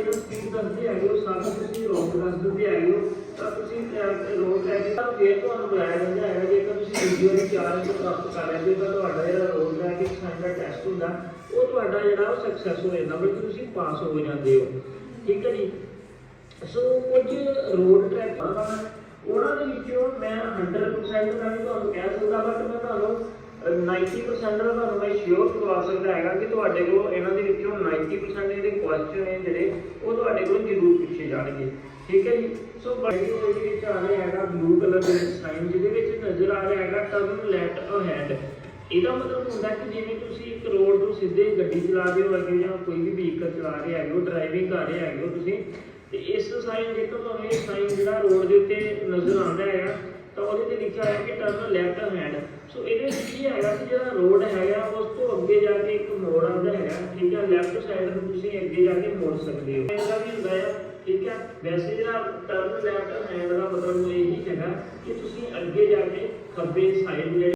Indicator speed ਦੱਸਦੇ ਹੈਗੇ ਹੋ, ਸਾਰਾ ਤੁਸੀਂ ਰੋਡ ਦੱਸ ਦਿੰਦੇ ਹੋ। ਤਾਂ ਤੁਸੀਂ ਰੋਡ ਟ੍ਰੈਫਿਕ ਦਾ ਫੇਰ ਤੁਹਾਨੂੰ ਬੁਲਾਇਆ ਜਾਂਦਾ ਹੈਗਾ ਜੇਕਰ ਤੁਸੀਂ ਵੀਡੀਓ ਦੀ ਚਾਰਜ ਪ੍ਰਾਪਤ ਕਰ ਲੈਂਦੇ ਤਾਂ ਤੁਹਾਡਾ ਜਿਹੜਾ ਰੋਡ ਟ੍ਰੈਫਿਕ ਸਾਈਨ ਦਾ ਟੈਸਟ ਹੁੰਦਾ, ਉਹ ਤੁਹਾਡਾ ਜਿਹੜਾ ਉਹ ਸਕਸੈਸ ਹੋ ਜਾਂਦਾ ਬਲਕਿ ਤੁਸੀਂ ਪਾਸ ਹੋ ਜਾਂਦੇ ਹੋ। ਠੀਕ ਹੈ ਜੀ? ਸੋ ਕੁਝ ਰੋਡ ਟ੍ਰੈਫਿਕ ਉਹਨਾਂ ਦੇ ਵਿੱਚੋਂ ਮੈਂ 100% ਦਾ ਨਹੀਂ ਤੁਹਾਨੂੰ ਕਹਿ ਸਕਦਾ ਬਟ ਮੈਂ 90% ਦਾ ਤੁਹਾਨੂੰ ਮੈਂ ਸ਼ੋਰ ਕਰਵਾ ਸਕਦਾ ਹੈਗਾ ਕਿ ਤੁਹਾਡੇ ਕੋਲ ਇਹਨਾਂ ਦੇ ਵਿੱਚੋਂ 90% ਜਿਹੜੇ ਕੁਐਸਚਨ ਹੈ ਜਿਹੜੇ, ਉਹ ਤੁਹਾਡੇ ਕੋਲ ਜ਼ਰੂਰ ਪੁੱਛੇ ਜਾਣਗੇ। ਠੀਕ ਹੈ ਜੀ? ਸੋ ਬੜੀ ਇਹਦੇ ਵਿੱਚ ਆ ਰਿਹਾ ਹੈਗਾ ਬਲੂ ਕਲਰ ਦੇ ਸਾਈਨ ਜਿਹਦੇ ਵਿੱਚ ਨਜ਼ਰ ਆ ਰਿਹਾ ਹੈਗਾ ਟਰਨ ਲੈਫਟ ਅਹੈਡ ਇਹਦਾ ਮਤਲਬ ਹੁੰਦਾ ਕਿ ਜਿਵੇਂ ਤੁਸੀਂ ਇੱਕ ਰੋਡ ਤੋਂ ਸਿੱਧੇ ਗੱਡੀ ਚਲਾ ਰਹੇ ਹੋ ਅੱਗੇ ਜਾਂ ਕੋਈ ਵੀ ਵਹੀਕਲ ਚਲਾ ਰਹੇ ਹੈਗੇ ਹੋ ਡਰਾਈਵਿੰਗ ਕਰ ਰਹੇ ਹੈਗੇ ਹੋ ਤੁਸੀਂ, ਤੇ ਇਸ ਸਾਈਨ ਜੇਕਰ ਤੁਹਾਨੂੰ ਇਹ ਸਾਈਨ ਜਿਹੜਾ ਰੋਡ ਦੇ ਉੱਤੇ ਨਜ਼ਰ ਆਉਂਦਾ ਹੈਗਾ, ਤਾਂ ਉਹਦੇ ਤੇ ਲਿਖਿਆ ਹੋਇਆ ਕਿ ਟਰਨ ਲੈਫਟ ਹੈਂਡ ਸੋ ਇਹਦੇ ਕੀ ਹੈਗਾ ਕਿ ਜਿਹੜਾ ਰੋਡ ਹੈਗਾ, ਉਸ ਤੋਂ ਅੱਗੇ ਜਾ ਕੇ ਇੱਕ ਮੋੜ ਆਉਂਦਾ ਹੈਗਾ, ਠੀਕ ਹੈ? ਲੈਫਟ ਸਾਈਡ ਨੂੰ ਤੁਸੀਂ ਅੱਗੇ ਜਾ ਕੇ ਮੋੜ ਸਕਦੇ ਹੋ। ਇਹਦਾ ਵੀ ਹੁੰਦਾ ਹੈ, ਠੀਕ ਹੈ? ਵੈਸੇ ਜਿਹੜਾ ਟਰਨ ਲੈਫਟ ਹੈਂਡ ਦਾ ਮਤਲਬ ਇਹ ਹੀ ਹੈਗਾ ਕਿ ਤੁਸੀਂ ਅੱਗੇ ਜਾ ਕੇ ਖੱਬੇ ਸਾਈਡ